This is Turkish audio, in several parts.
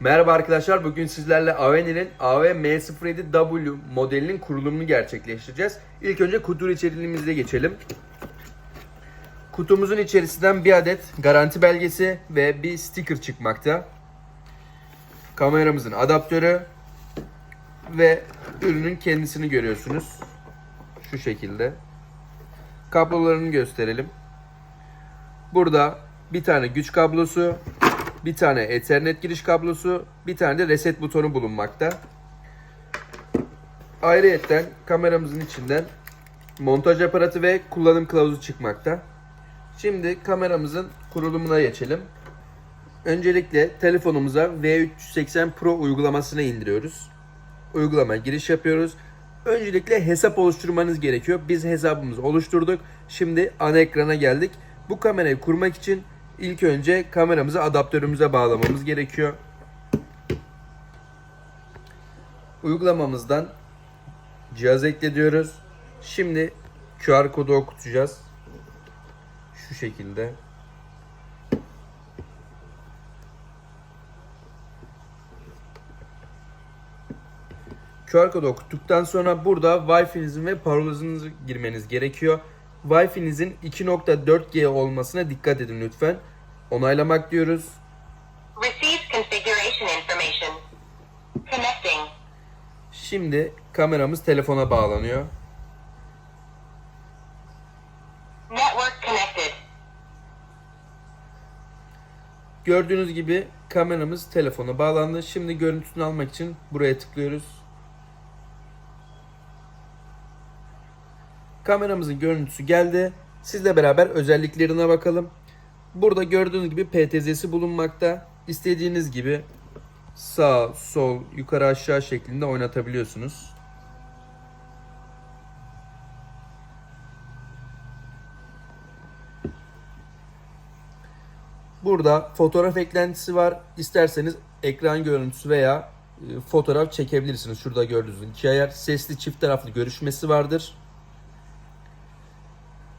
Merhaba arkadaşlar. Bugün sizlerle Aveni'nin AV-M07W modelinin kurulumunu gerçekleştireceğiz. İlk önce kutu içeriğimize geçelim. Kutumuzun içerisinden bir adet garanti belgesi ve bir sticker çıkmakta. Kameramızın adaptörü ve ürünün kendisini görüyorsunuz. Şu şekilde. Kablolarını gösterelim. Burada bir tane güç kablosu, bir tane Ethernet giriş kablosu, bir tane de reset butonu bulunmakta. Ayrıyeten kameramızın içinden montaj aparatı ve kullanım kılavuzu çıkmakta. Şimdi kameramızın kurulumuna geçelim. Öncelikle telefonumuza V380 Pro uygulamasını indiriyoruz. Uygulamaya giriş yapıyoruz. Öncelikle hesap oluşturmanız gerekiyor. Biz hesabımızı oluşturduk. Şimdi ana ekrana geldik. Bu kamerayı kurmak için ilk önce kameramızı adaptörümüze bağlamamız gerekiyor. Uygulamamızdan cihaz ekle diyoruz. Şimdi QR kodu okutacağız. Şu şekilde. QR kodu okuttuktan sonra burada Wi-Fi'nizin ve parolanızı girmeniz gerekiyor. Wi-Fi'nizin 2.4G olmasına dikkat edin lütfen. Onaylamak diyoruz. Receives configuration information. Connecting. Şimdi kameramız telefona bağlanıyor. Network connected. Gördüğünüz gibi kameramız telefona bağlandı. Şimdi görüntüsünü almak için buraya tıklıyoruz. Kameramızın görüntüsü geldi. Sizle beraber özelliklerine bakalım. Burada gördüğünüz gibi PTZ'si bulunmakta. İstediğiniz gibi sağ, sol, yukarı aşağı şeklinde oynatabiliyorsunuz. Burada fotoğraf eklentisi var. İsterseniz ekran görüntüsü veya e, fotoğraf çekebilirsiniz. Şurada gördüğünüz iki ayar sesli çift taraflı görüşmesi vardır.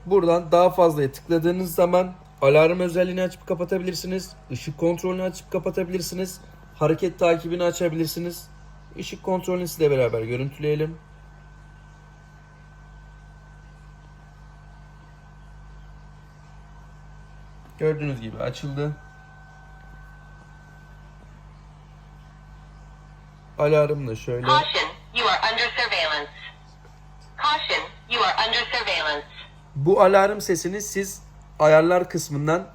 Buradan daha fazlaya tıkladığınız zaman alarm özelliğini açıp kapatabilirsiniz. Işık kontrolünü açıp kapatabilirsiniz. Hareket takibini açabilirsiniz. Işık kontrolünü sizle beraber görüntüleyelim. Gördüğünüz gibi açıldı. Alarm da şöyle. Caution, you are under surveillance. Caution, you are under surveillance. Bu alarm sesini siz ayarlar kısmından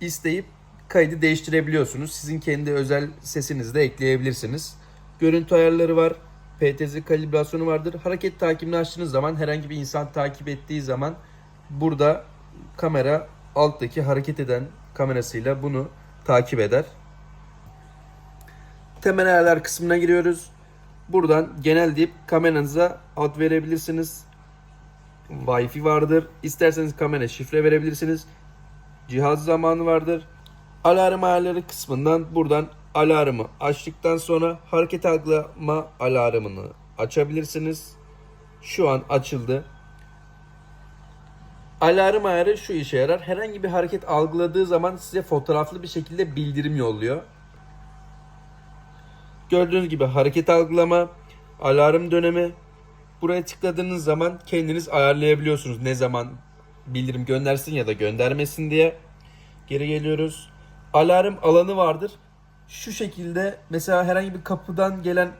isteyip kaydı değiştirebiliyorsunuz. Sizin kendi özel sesinizi de ekleyebilirsiniz. Görüntü ayarları var. PTZ kalibrasyonu vardır. Hareket takibini açtığınız zaman herhangi bir insan takip ettiği zaman burada kamera alttaki hareket eden kamerasıyla bunu takip eder. Temel ayarlar kısmına giriyoruz. Buradan genel deyip kameranıza ad verebilirsiniz. Wi-Fi vardır. İsterseniz kamera şifre verebilirsiniz. Cihaz zamanı vardır. Alarm ayarları kısmından buradan alarmı açtıktan sonra hareket algılama alarmını açabilirsiniz. Şu an açıldı. Alarm ayarı şu işe yarar. Herhangi bir hareket algıladığı zaman size fotoğraflı bir şekilde bildirim yolluyor. Gördüğünüz gibi hareket algılama, alarm dönemi. Buraya tıkladığınız zaman kendiniz ayarlayabiliyorsunuz ne zaman bildirim göndersin ya da göndermesin diye. Geri geliyoruz. Alarm alanı vardır. Şu şekilde mesela herhangi bir kapıdan gelen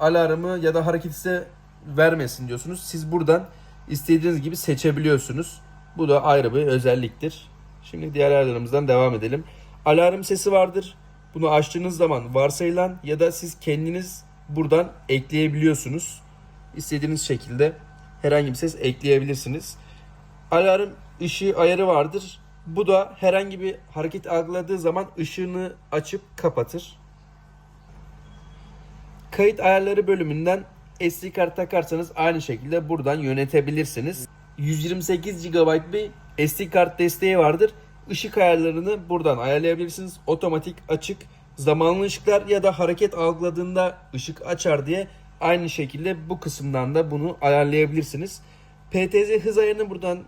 alarmı ya da hareket size vermesin diyorsunuz. Siz buradan istediğiniz gibi seçebiliyorsunuz. Bu da ayrı bir özelliktir. Şimdi diğer ayarlarımızdan devam edelim. Alarm sesi vardır. Bunu açtığınız zaman varsayılan ya da siz kendiniz buradan ekleyebiliyorsunuz. İstediğiniz şekilde herhangi bir ses ekleyebilirsiniz. Alarm ışığı ayarı vardır. Bu da herhangi bir hareket algıladığı zaman ışığını açıp kapatır. Kayıt ayarları bölümünden SD kart takarsanız aynı şekilde buradan yönetebilirsiniz. 128 GB bir SD kart desteği vardır. Işık ayarlarını buradan ayarlayabilirsiniz. Otomatik açık, zamanlı ışıklar ya da hareket algıladığında ışık açar diye aynı şekilde bu kısımdan da bunu ayarlayabilirsiniz. PTZ hız ayarını buradan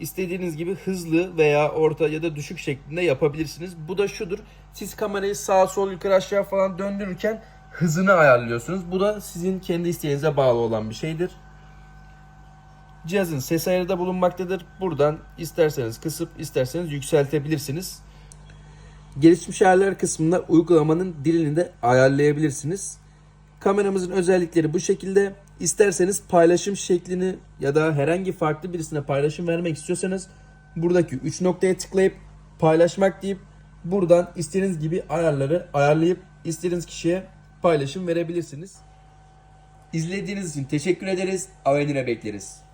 istediğiniz gibi hızlı veya orta ya da düşük şeklinde yapabilirsiniz. Bu da şudur. Siz kamerayı sağa sol yukarı aşağı falan döndürürken hızını ayarlıyorsunuz. Bu da sizin kendi isteğinize bağlı olan bir şeydir. Cihazın ses ayarı da bulunmaktadır. Buradan isterseniz kısıp isterseniz yükseltebilirsiniz. Gelişmiş ayarlar kısmında uygulamanın dilini de ayarlayabilirsiniz. Kameramızın özellikleri bu şekilde. İsterseniz paylaşım şeklini ya da herhangi farklı birisine paylaşım vermek istiyorsanız buradaki 3 noktaya tıklayıp paylaşmak deyip buradan istediğiniz gibi ayarları ayarlayıp istediğiniz kişiye paylaşım verebilirsiniz. İzlediğiniz için teşekkür ederiz. Avenire bekleriz.